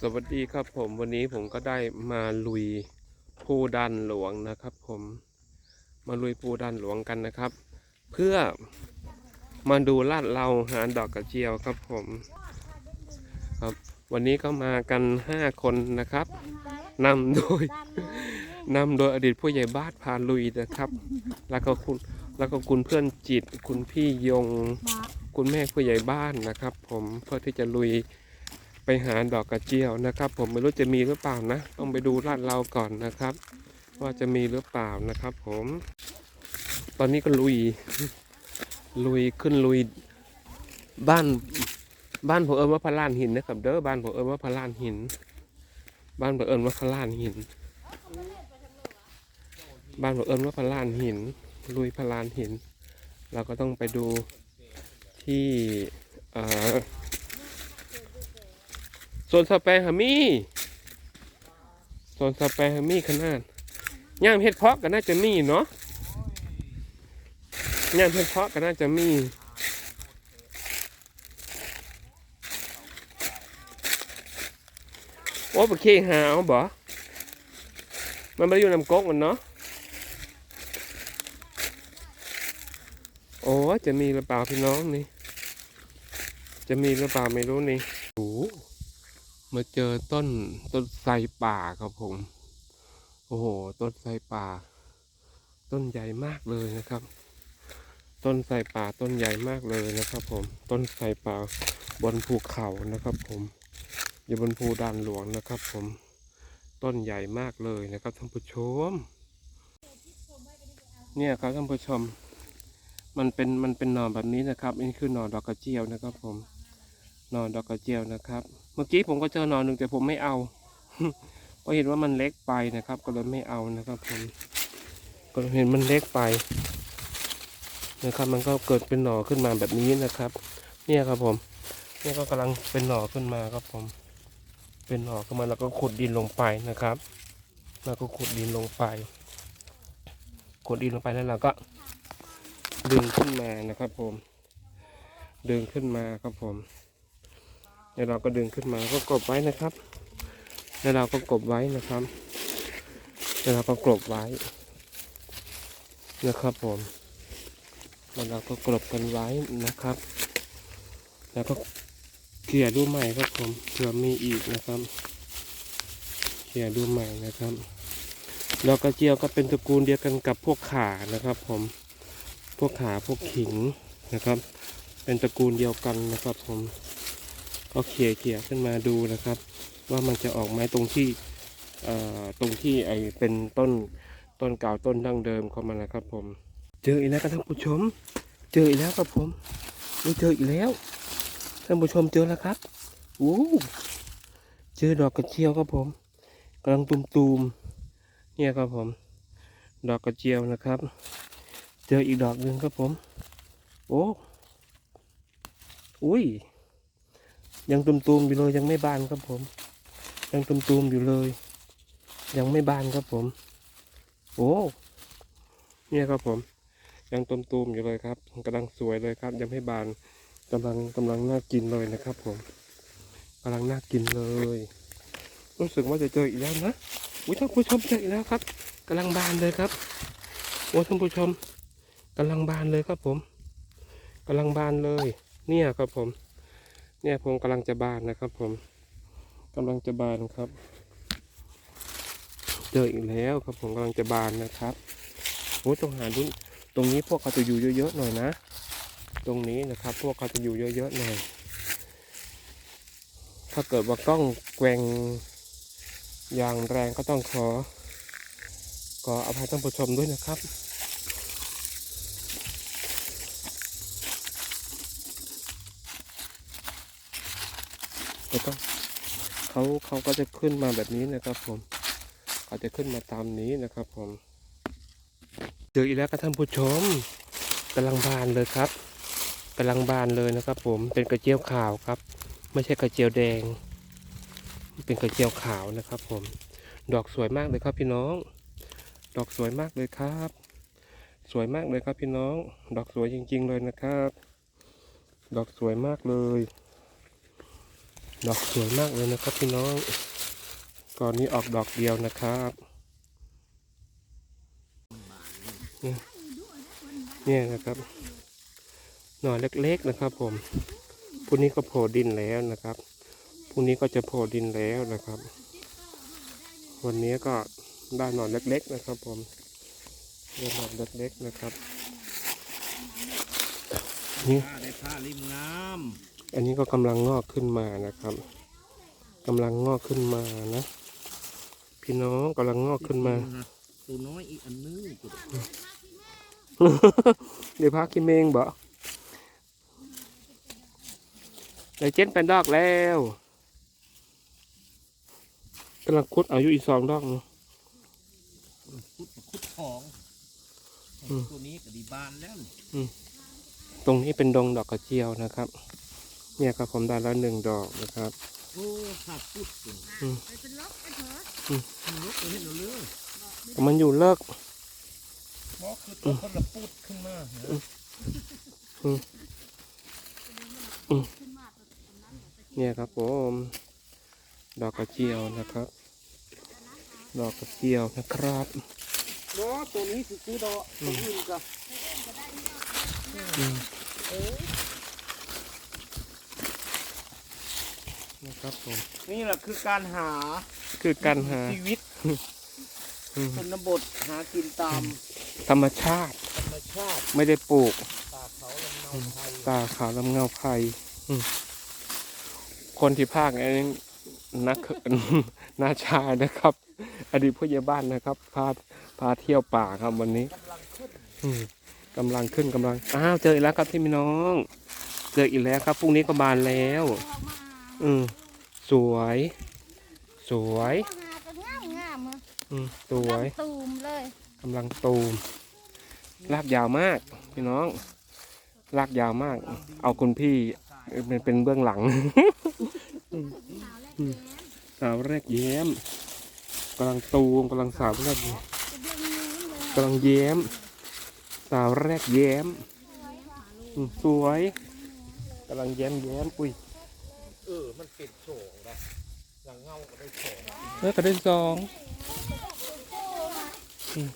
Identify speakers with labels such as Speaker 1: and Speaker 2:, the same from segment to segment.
Speaker 1: สวัสดีครับผมวันนี้ผมก็ได้มาลุยภูดันหลวงนะครับผมมาลุยภูดันหลวงกันนะครับ เพื่อมาดูลาดเราหาดอกกระเจียวครับผมครับวันนี้ก็มากันห้าคนนะครับนำโดยนำโดยอดีตผู้ใหญ่บ้านพาลุยนะครับ แล้วก็คุณแล้วก็คุณเพื่อนจิต คุณพี่ยง คุณแม่ผู้ใหญ่บ้านนะครับ ผมเพื่อที่จะลุย ไปหาดอกกระเจียวนะครับ ผมไม่รู้จะมีหรือเปล่านะ ต้องไปดูลาดเราก่อนนะครับ ว่าจะมีหรือเปล่านะครับ ผม ตอนนี้ก็ลุย ลุยขึ้นลุยบ้านบ้านผมเอิญว่าพระลานหินนะครับ เด้อบ้านผมเอิญว่าพระลานหิน บ้านผมเอิญว่าพระลานหิน บ้านผมเอิญว่าพระลานหิน ลุยพระลานหิน เราก็ต้องไปดูที่เอ่อ โซนสแปร์ฮามี่โซนสแปร์ฮามี่ขนาดย่ามเห็ดเพาะก็น่าจะมีเนาะย่ามเห็ดเพาะก็น่าจะมีโอ้ปะเคหาวบ่ มันไม่อยู่น้ำก๊กมันเนาะ โอ้จะมีหรือเปล่าพี่น้องนี่ จะมีหรือเปล่าไม่รู้นี่โอ้ มาเจอต้นต้นไทรป่าครับผม โอ้โห ต้นไทรป่า ต้นใหญ่มากเลยนะครับ ต้นไทรป่าต้นใหญ่มากเลยนะครับ ผม ต้นไทรป่าบนภูเขานะครับ ผม อยู่บนภูด่านหลวงนะครับ ผม ต้นใหญ่มากเลยนะครับท่านผู้ชม เนี่ยครับท่านผู้ชม มันเป็นมันเป็นหน่อแบบนี้นะครับนี่คือหน่อดอกกระเจียวนะครับ ผม น่อดอกกระเจียวนะครับ เมื่อกี้ผมก็เจอหน่อหนึ่งแต่ผมไม่เอาเพราะเห็นว่ามันเล็กไปนะครับ ก็เลยไม่เอานะครับผมก็เห็นมันเล็กไปนะครับ มันก็เกิดเป็นหน่อขึ้นมาแบบนี้นะครับ เนี่ยครับผม เนี่ยก็กำลังเป็นหน่อขึ้นมาครับผม เป็นหน่อขึ้นมาแล้วก็ขุดดินลงไปนะครับ แล้วก็ขุดดินลงไป ขุดดินลงไปแล้วเราก็ ดึงขึ้นมานะครับผม ดึงขึ้นมาครับผม เดี๋ยวเราก็ดึงขึ้นมาก็กบไว้นะครับแล้วเราก็กบไว้นะครับแล้วเราก็กลบไว้นะครับผมแล้วเราก็กลบกันไว้นะครับ แล้วก็เขี่ยดูใหม่ครับผมเผื่อมีอีกนะครับเขี่ยดูใหม่นะครับดอกกระเจียวก็เป็นตระกูลเดียวกันกับพวกขานะครับ ผมพวกขาพวกขิงนะครับ เป็นตระกูลเดียวกันนะครับผม ก็เขี่ยเขี่ยขึ้นมาดูนะครับ ว่ามันจะออกไหมตรงที่ตรงที่ไอเป็นต้นต้นเก่าต้นดั้งเดิมของมันนะครับ ผม เจออีกแล้วครับท่านผู้ชม เจออีกแล้วครับผมเจออีกแล้วท่านผู้ชมเจอแล้วครับอู้เจอดอกกระเจียวครับผมกำลังตุมๆเนี่ยครับผม ดอกกระเจียวนะครับ เจออีกดอกหนึ่งครับผม โอ้อุ้ย ยังตุมๆอยู่เลยยังไม่บานครับผม ยังตุมๆอยู่เลย ยังไม่บานครับผม โอ้เนี่ยครับผม ยังตุมๆอยู่เลยครับกำลังสวยเลยครับ ยังไม่บานกำลังกำลังน่ากินเลยนะครับผมกำลังน่ากินเลย รู้สึกว่าจะเจออีกแล้วนะอุ้ยท่านผู้ชมเจออีกแล้วครับกำลังบานเลยครับโอ้ท่านผู้ชมกำลังบานเลยครับผมกำลังบานเลย เนี่ยครับผม เนี่ยผมกำลังจะบานนะครับ ผมกำลังจะบานครับ เจออีกแล้วครับผมกำลังจะบานนะครับโอ้ต้องหาดูตรงนี้พวกเขาจะอยู่เยอะๆหน่อยนะ ตรงนี้นะครับ พวกเขาจะอยู่เยอะๆหน่อย ถ้าเกิดว่ากล้องแกว่งอย่างแรงก็ต้องขอขออภัยท่านผู้ชมด้วยนะครับ ก็ต้องเขาเขาก็จะขึ้นมาแบบนี้นะครับผมเขาจะขึ้นมาตามนี้นะครับผมเจออีกแล้วครับท่านผู้ชมกำลังบานเลยครับกำลังบานเลยนะครับ ผมเป็นกระเจียวขาวครับ ไม่ใช่กระเจียวแดง เป็นกระเจียวขาวนะครับ ผม ดอกสวยมากเลยครับพี่น้อง ดอกสวยมากเลยครับ สวยมากเลยครับพี่น้อง ดอกสวยจริง ๆ เลยนะครับ ดอกสวยมากเลย ดอกสวยมากเลยนะครับพี่น้อง ก่อนนี้ออกดอกเดียวนะครับเนี่ยนะครับ หน่อเล็กๆนะครับ ผมพรุ่นี้ก็โผล่ดินแล้วนะครับพรุ่นี้ก็จะโผล่ดินแล้วนะครับ วันนี้ก็ได้หน่อเล็กๆนะครับ ผมได้หน่อเล็กๆนะครับนี่
Speaker 2: ได้ผ้าริมงาม
Speaker 1: อันนี้ก็กำลังงอกขึ้นมานะครับกำลังงอกขึ้นมานะ พี่น้องกำลังงอกขึ้นมา
Speaker 2: ตัวน้อยอีกอันนึงตัว
Speaker 1: เดี๋ยวพักกินเมงบ่ได้เจ็ดเป็นดอกแล้วกำลังคุดเอาอยู่อีกสองดอกเนาะ
Speaker 2: คุดคุดของ
Speaker 1: อืม
Speaker 2: ตัวนี้ก็ดีบานแล้ว
Speaker 1: ตรงนี้เป็นดงดอกกระเจียวนะครับ เนี่ยครับผมได้แล้วหนึ่งดอกนะครับ
Speaker 2: โอ้ขาดพุดตัว
Speaker 3: เป็นล็อกไอ้เถอะ
Speaker 2: มันลกไปเห็นเราเลย
Speaker 1: แต่มันอยู่เลิก
Speaker 2: เพราะคือตัวคนละปุดขึ้นมานะ
Speaker 1: เนี่ยครับผมดอกกระเจียวนะครับ ดอกกระเจียวนะครับ
Speaker 2: เนาะตัวนี้คือคือดอกตัวอื่นก็
Speaker 1: อื นะครับผม
Speaker 2: นี่แหละคือการหา
Speaker 1: คือการหา
Speaker 2: ชีวิต
Speaker 1: อืม
Speaker 2: ชนบทหากินตาม
Speaker 1: ธรรมชาติ
Speaker 2: ธรรมชาติ
Speaker 1: ไม่ได้ปลูก
Speaker 2: ป่าเขาลำเนาไทย
Speaker 1: ตาขาวลำเงาไผ่อืมคนที่ภาคนี้นักนาชายนะครับ อดีตผู้ใหญ่บ้านนะครับ พาพาเที่ยวป่าครับวันนี้
Speaker 2: กำลังขึ้น
Speaker 1: อืมกำลังขึ้นกำลังอ้าวเจออีกแล้วครับที่พี่น้อง เจออีกแล้วครับพรุ่งนี้ก็บานแล้ว
Speaker 3: ออกมา
Speaker 1: อืมสวย สวย
Speaker 3: หากันงามงามๆอะ
Speaker 1: อืมสวย
Speaker 3: ตูมเลย
Speaker 1: กำลังตูมลากยาวมาก พี่น้องลากยาวมาก เอาคุณพี่เป็นเป็นเบื้องหลัง สาวแรกแย้มกำลังตูมกำลังสาวแรก
Speaker 3: จะเบี้ยงนิ้วเลย
Speaker 1: กำลังแย้ม สาวแรกแย้มอืมสวยกำลังแย้มแย้มอุ้ย
Speaker 2: เออ มันเป็นโฉงนะหลังเงาก็ได้โฉง
Speaker 1: เลิกกันได้สองอืม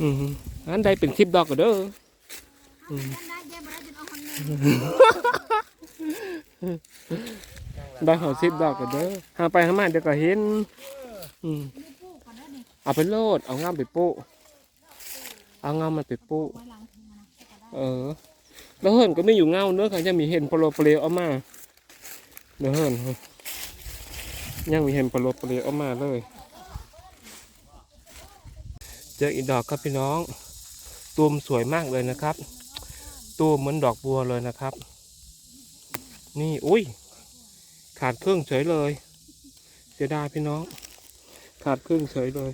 Speaker 1: อืมอันใดเป็นสิบดอกก็เด้ออืม
Speaker 3: ได้แย่บ่ได้จนเอาคนนึง
Speaker 1: ได้หอสิบดอกก็เด้อหาไปหามาเดี๋ยวก็เห็นอืม
Speaker 3: มีปลูกก่อนเด้อนี่
Speaker 1: เอาไปโลด เอางามไปโป๊ะเอางามมันไปโป๊ะ
Speaker 3: ไว้หลังถึงนะก็ได้
Speaker 1: เออ แล้วเฮิรนก็ไม่อยู่เงาเนื้อค่ะยังมีเห็นโปรโปรเอามาเดี๋ยวเฮิรนยังมีเห็นโปรโปรเอามาเลยเจออีกดอกครับพี่น้องตูมสวยมากเลยนะครับตูมเหมือนดอกบัวเลยนะครับ นี่อุ้ยขาดครึ่งเฉยเลย เสียดายพี่น้อง ขาดครึ่งเฉยเลย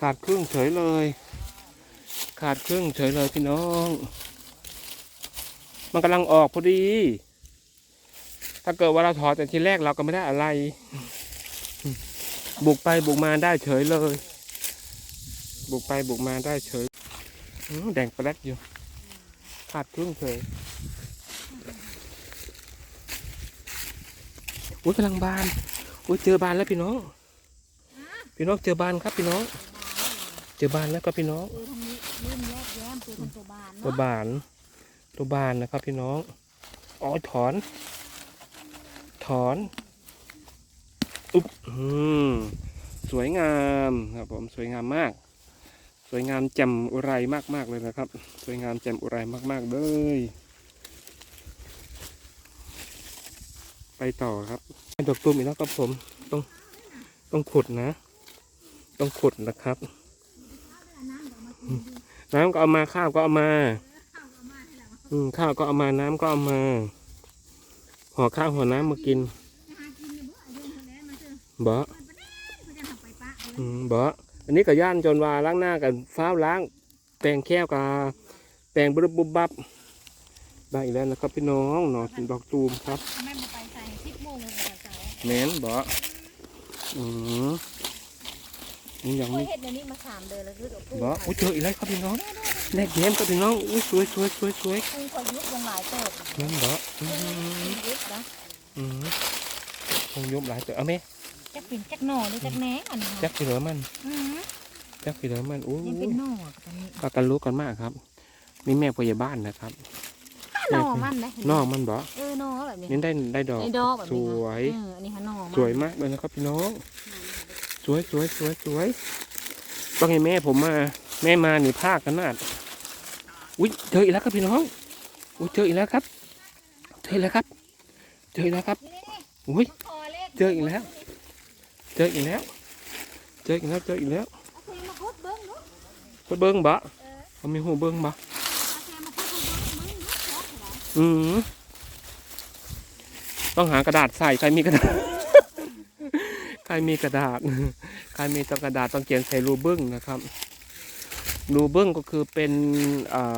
Speaker 1: ขาดครึ่งเฉยเลย ขาดครึ่งเฉยเลยพี่น้อง มันกำลังออกพอดี ถ้าเกิดว่าเราถอดแต่ทีแรกเราก็ไม่ได้อะไร บุกไปบุกมาได้เฉยเลย บุกไปบุกมาได้เฉยอื้อแดงแปลดอยู่ขาดครึ่งเฉยอุ้ยกำลังบานอุ้ยเจอบานแล้วพี่น้อง พี่น้องเจอบานครับพี่น้อง เจอบานแล้วครับพี่น้อง
Speaker 3: เออทางนี้ยื่นแยกแย้มตัวคนตัวบาน
Speaker 1: ตัวบานตัวบานนะครับพี่น้องอ๋อถอน ถอนอุ๊บอืมสวยงามครับผมสวยงามมาก สวยงามแจ่มอุไรมากๆเลยนะครับ สวยงามแจ่มอุไรมากๆเลยไปต่อครับดอกตูมอีกแล้วครับผมต้องต้องขุดนะ ต้องขุดนะครับ น้ำก็เอามาข้าวก็เอามา อืมข้าวก็เอามาน้ำก็เอามาห่อข้าวห่อน้ำมากิน
Speaker 3: จะหากินเนี่ยบ่อายุเท่าแล้วมาเถอะ
Speaker 1: บ่
Speaker 3: มันจะทำไปปะเอา
Speaker 1: อืมบ่อันนี้ก็ย่านจนว่าล้างหน้ากับฟ้าวล้าง แปรงแค้วกับแปรงบุบบุบบับได้อีกแล้วนะครับพี่น้องหนอดอกตูมครับ
Speaker 3: ทำไมบ่ไปใส่สิบโมงเลยบ่เสาร์
Speaker 1: แมนบ่อืม นี่ยัง
Speaker 3: โอ้ย
Speaker 1: ไม่
Speaker 3: เฮ็ดเดี๋ยวนี้มาสามเดือนแล้วคือดอกปลูก
Speaker 1: บ่อุ้ยเจออีกแล้วครับพี่น้องแลกแย้มครับพี่น้องอุ้ยสวยสวยสวยสวย
Speaker 3: ปลูกพอยุบลงหลายเติบ
Speaker 1: นั่นบ่อืม
Speaker 3: ยึดนะ
Speaker 1: อืมคงยุบหลายเต๋อเอาไหม
Speaker 3: จักเป็นจักหน่อหรือจักแหนอันนี้
Speaker 1: จักสีเหลือมัน
Speaker 3: อืม
Speaker 1: จักสีเหลือมันอู้
Speaker 3: ยังเป็นหน่อตอนนี้
Speaker 1: ปากันรู้กันมากครับนี่แม่พยาบ้านนะครับ
Speaker 3: หน่อมันนะ
Speaker 1: นอกมันบ่
Speaker 3: เออหน่อแบบนี้
Speaker 1: นี่ได้ได้ดอก
Speaker 3: ไอ้ดอกแบบ
Speaker 1: ส
Speaker 3: นี้นะ
Speaker 1: วย
Speaker 3: เอออันนี้ฮะหน่อมัน
Speaker 1: สวยมากเลยนะครับพี่น้อง สวยสวยสวยสวยต้องให้แม่ผมมา แม่มาหนีภาคกันนาดอุ้ยเจออีกแล้วครับพี่น้องอุ้ยเจออีกแล้วครับ เจออีกแล้วครับ เจออีกแล้วครับอุ้ย
Speaker 3: เจ
Speaker 1: ออีกแล้ว เจออีกแล้ว เจออีกแล้วเจออีกแล้ว
Speaker 3: เอเทมาพุดเบิ้ง
Speaker 1: บิ้งบ่
Speaker 3: เขา
Speaker 1: มีหูเบิ้งบ่
Speaker 3: เอาเทมาพุดเบิ้งเบิ้งดูครบเหรอ
Speaker 1: อืมต้องหากระดาษใส่ใครมีกระดาษ รมีกระดาษ ใครมีตกระดาษต้องเขียนใส่รูบึ้งนะครับ รูบึ้งก็คือเป็น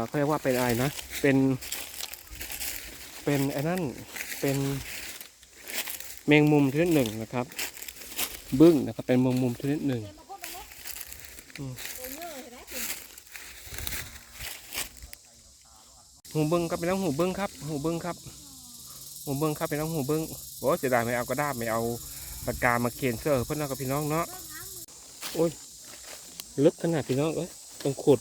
Speaker 1: เขาเรียกว่าเป็นอะไรนะ เป็น เป็นไอ้นั่น เป็นแมงมุมชนิดหนึ่งนะครับ บึ้งนะครับ เป็นแมงมุมชนิดหนึ่ง
Speaker 3: หู
Speaker 1: เบิ้งครับเป็นน้องหูเบิ้งครับ หูเบิ้งครับ หูเบิ้งครับเป็นน้องหูเบิ้งโอ้เสียดายไม่เอากระดาษไม่เอา ปากกามาเขียนเสื้อเพื่อนเอากับพี่น้องเนาะโอ้ยลึกขนาดพี่น้องเอ้ยต้องขุด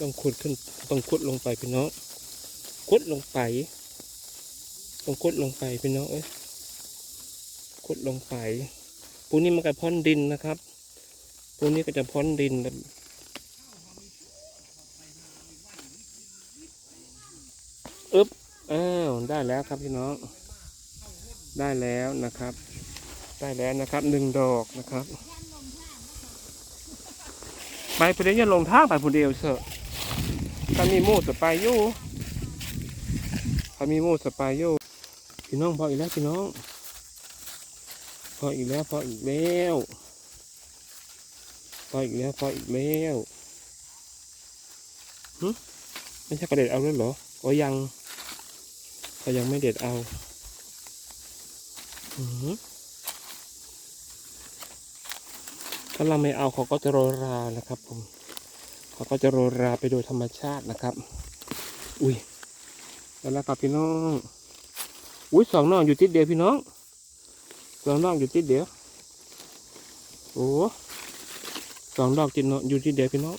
Speaker 1: ต้องขุดขึ้นต้องขุดลงไปพี่น้องขุดลงไปต้องขุดลงไปพี่น้องเอ้ยขุดลงไปพวกนี้มันก็พ้นดินนะครับพวกนี้ก็จะพ้นดินแล้วอึ๊บอ้าวได้แล้วครับพี่น้อง ได้แล้วนะครับ ได้แล้วนะครับหนึ่งดอกนะครับไปผู้เดียวลงทางไปผู้เดียวเถอะถ้ามีมูสไปอยู่ถ้ามีมูสไปอยู่พี่น้องพออีกแล้วพี่น้อง พออีกแล้วพออีกแล้วพออีกแล้วพออีกแล้วหึไม่ใช่กระเด็ดเอาแล้วเหรออ๋อยังเขายังไม่เด็ดเอาอือ ถ้าเราไม่เอาเขาก็จะโรยรานะครับผมเขาก็จะโรยราไปโดยธรรมชาตินะครับ อุ้ยแล้วนะครับพี่น้องอุ้ยสองน้องอยู่ทิศเดียวพี่น้องสองน้องอยู่ทิศเดียวโอ้สองดอกจิตเนาะอยู่ทิศเดียวพี่น้อง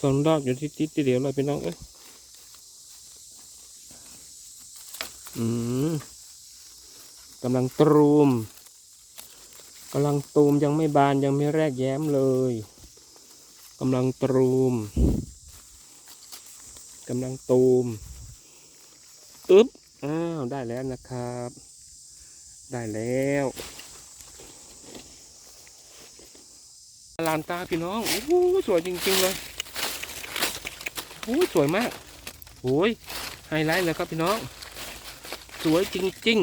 Speaker 1: สองดอกอยู่ที่ทิศเดียวเลยพี่น้องเอ้ยอืมกำลังตรูม กำลังตูมยังไม่บานยังไม่แรกแย้มเลยกำลังตูมกำลังตูมอึ๊บอ้าวได้แล้วนะครับ ได้แล้วลานตาพี่น้องโอ้โหสวยจริงๆเลยโอ้สวยมากโอ้ยไฮไลท์เลยครับพี่น้อง สวยจริง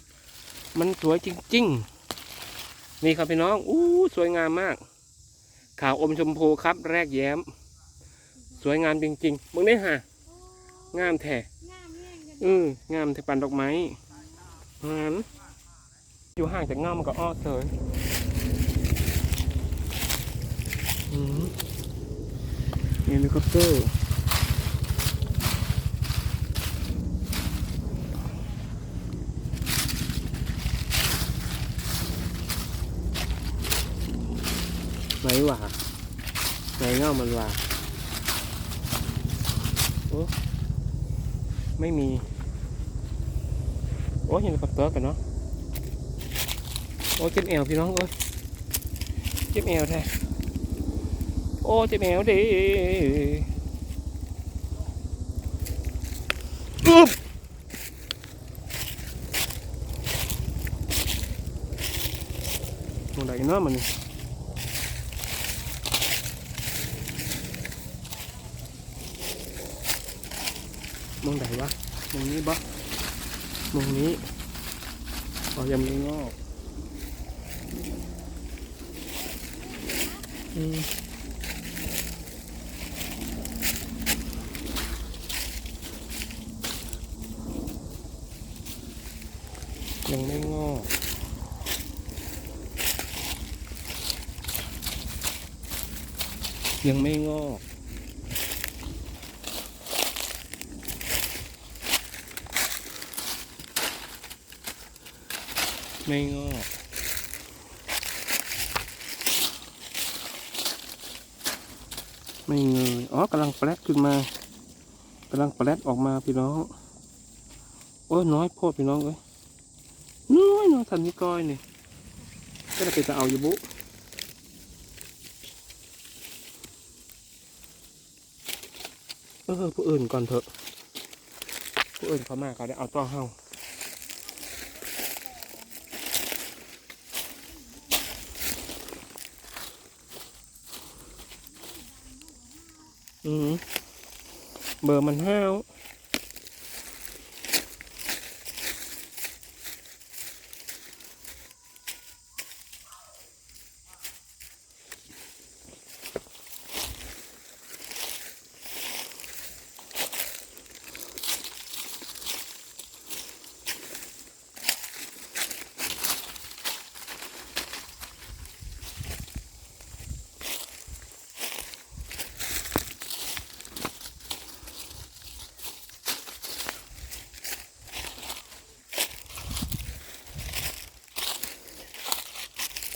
Speaker 1: ๆ มันสวยจริง ๆ นี่ครับพี่น้องอู้สวยงามมาก ขาวอมชมพูครับ แรกแย้ม สวยงามจริงๆมึงได้ฮะงามแท้
Speaker 3: งามแย่งกัน
Speaker 1: อืองามแท้ปันดอกไม้งามอยู่ห่างจากเงามันก็อ้อเสยอืมเฮลิคอปเตอร์ ไหนวะไหนเงามันวะโอ้ไม่มี โอ้เฮลิคอปเตอร์กันเนาะโอ้เจ็บแอวพี่น้องเอ้ยเจ็บแอวแท้โอ้เจ็บแอวดิอึ๊บมองได้เนาะมันนี่ มองไหนวะมองนี้บ่มองนี้พอยังไม่งอกอืมยังไม่งอกยังไม่งอก ไม่งอกไม่เงยอ๋อกำลังแปลดขึ้นมากำลังแปลดออกมาพี่น้อง โอ้ยน้อยโพดพี่น้องเอ้ยน้อยน้อยทันนี้ก้อยนี่ก็จะไปจะเอาอยู่บุเออผู้อื่นก่อนเถอะผู้อื่นเขามาเขาได้เอาต่อเฮา อืมเบอร์มันห้าว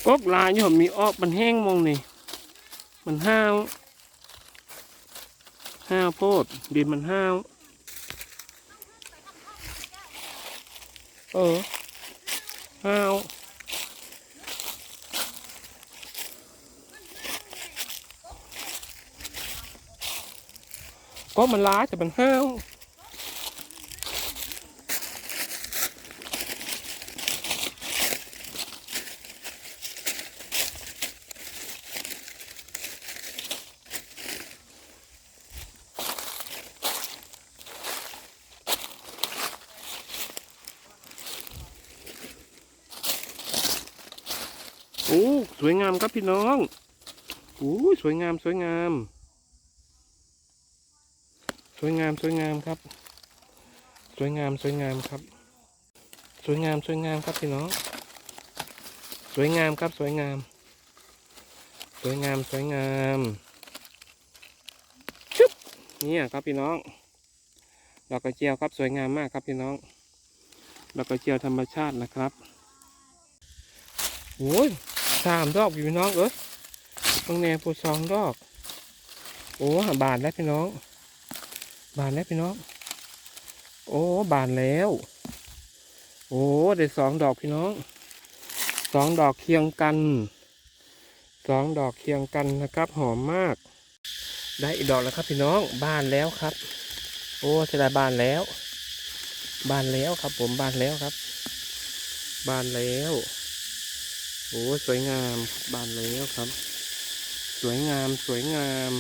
Speaker 1: กกลายอยู่มีออกมันแห้งมองนี่ มันห้าวห้าวโพดดินมันห้าวเออห้าวก็มันร้ายแต่มันห้าว โอ้ สวยงามครับพี่น้องโอ้ยสวยงามสวยงาม สวยงามสวยงามครับ สวยงามสวยงามครับ สวยงามสวยงามครับพี่น้อง สวยงามครับสวยงาม สวยงามสวยงามชุบเนี่ยครับพี่น้องดอกกระเจียวครับสวยงามมากครับพี่น้องดอกกระเจียวธรรมชาตินะครับโอ้ย สามดอกอยู่พี่น้องเอ้ยตรงแนวปูสองดอก โอ้บานแล้วพี่น้อง บานแล้วพี่น้อง โอ้บานแล้ว โอ้ได้สองดอกพี่น้อง สองดอกเคียงกัน สองดอกเคียงกันนะครับ หอมมาก ได้อีกดอกแล้วครับพี่น้อง บานแล้วครับ โอ้เสียดายบานแล้ว บานแล้วครับ ผมบานแล้วครับ บานแล้ว โอ้สวยงามบานแล้วครับ สวยงามสวยงาม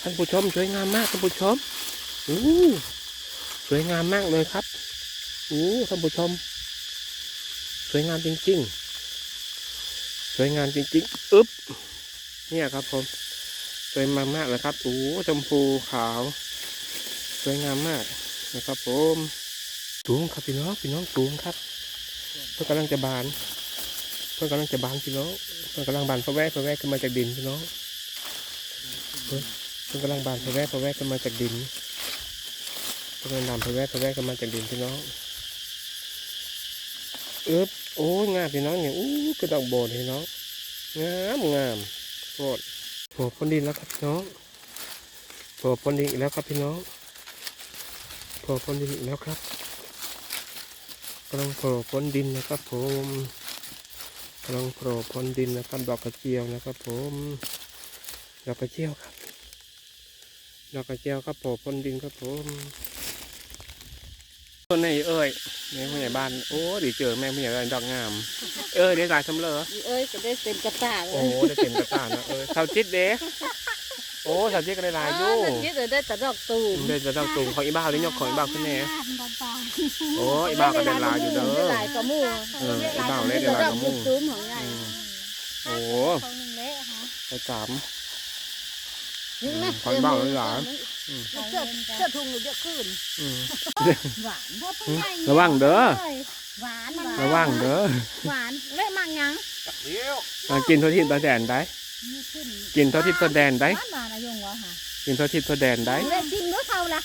Speaker 1: ท่านผู้ชมสวยงามมากท่านผู้ชมโอ้สวยงามมากเลยครับโอ้ท่านผู้ชม สวยงามจริง ๆ สวยงามจริงๆอึ๊บเนี่ยครับผมสวยมากมากเลยครับโอ้ชมพูขาว สวยงามมากนะครับผมสูงครับพี่น้องพี่น้องสูงครับเพื่อกำลังจะบาน เพื่อนกำลังจะบานพี่น้องเพื่อนกำลังบานพะแวกพะแวกขึ้นมาจากดินพี่น้องเพื่อนเพื่อนกำลังบานพะแวกพะแวกขึ้นมาจากดินเพื่อนกำลังบานพะแวกพะแวกขึ้นมาจากดินพี่น้องเอ๊บโอ้ยงามพี่น้องเนี่ยอู้กระดอกโบนพี่น้องงามงามโคตรโผล่พ้นดินแล้วครับพี่น้องโผล่พ้นดินอีกแล้วครับพี่น้องโผล่พ้นดินอีกแล้วครับกำลังโผล่พ้นดินนะครับผม กำลังโผล่พ้นดินนะครับดอกกระเจียวนะครับผมดอกกระเจียวครับดอกกระเจียวครับโผล่พ้นดินครับผมต้นไหนเอ้ยแม่ผู้ใหญ่บ้านโอ้ดีเจอแม่ผู้ใหญ่บ้านดอกงาม เออเดี๋ยวสายสำเลอ
Speaker 3: เอ้ยก็ได้เต็มกระตากเล
Speaker 1: โอ้
Speaker 3: ย
Speaker 1: ได้เต็มกระตานะเออสาวจิตเด้ โอ้สาวจิตก็ได้หลายอยู่
Speaker 3: เออเดี๋ยวได้แต่ดอกตูม
Speaker 1: เดี๋ยวจะต้องตูงของอีบ้าวนี่ยกของอีบ้าวขึ้นแน่
Speaker 3: บ้านบ้าน
Speaker 1: โอ้อีบ้าวก็ได้หลายอยู่เด้อ
Speaker 3: ได้หลายกระมู
Speaker 1: เอออีบ้าวเล่นได้หลายกระมู
Speaker 3: ดอกตูมของใหญ่
Speaker 1: อืมโอ้
Speaker 3: ของหนึ่งเละฮะ
Speaker 1: ไปสาม
Speaker 3: นี่นะ
Speaker 1: ของบ้านหลายอืม
Speaker 3: เสื้อเสื้อถุงอยู่เยอะขึ้น
Speaker 1: อืม
Speaker 3: หวานเพราะเพิ่
Speaker 1: อื
Speaker 3: ง
Speaker 1: ม
Speaker 3: ใหญ่
Speaker 1: ระวังเด้อ
Speaker 3: หวานหวาน
Speaker 1: ระวังเด้อ
Speaker 3: หวานเละมากยัง
Speaker 2: เดี๋ยว
Speaker 1: มากินทั่วทิพย์ทั่วแดนได้
Speaker 3: มีขึ้น
Speaker 1: กินทั่วทิพย์ทั่วแดนได้
Speaker 3: หวานหวานอะยงวะฮะ
Speaker 1: กินทั่วทิพย์ทั่วแดนได้
Speaker 3: เล่นจิ้มด้วยเขาละ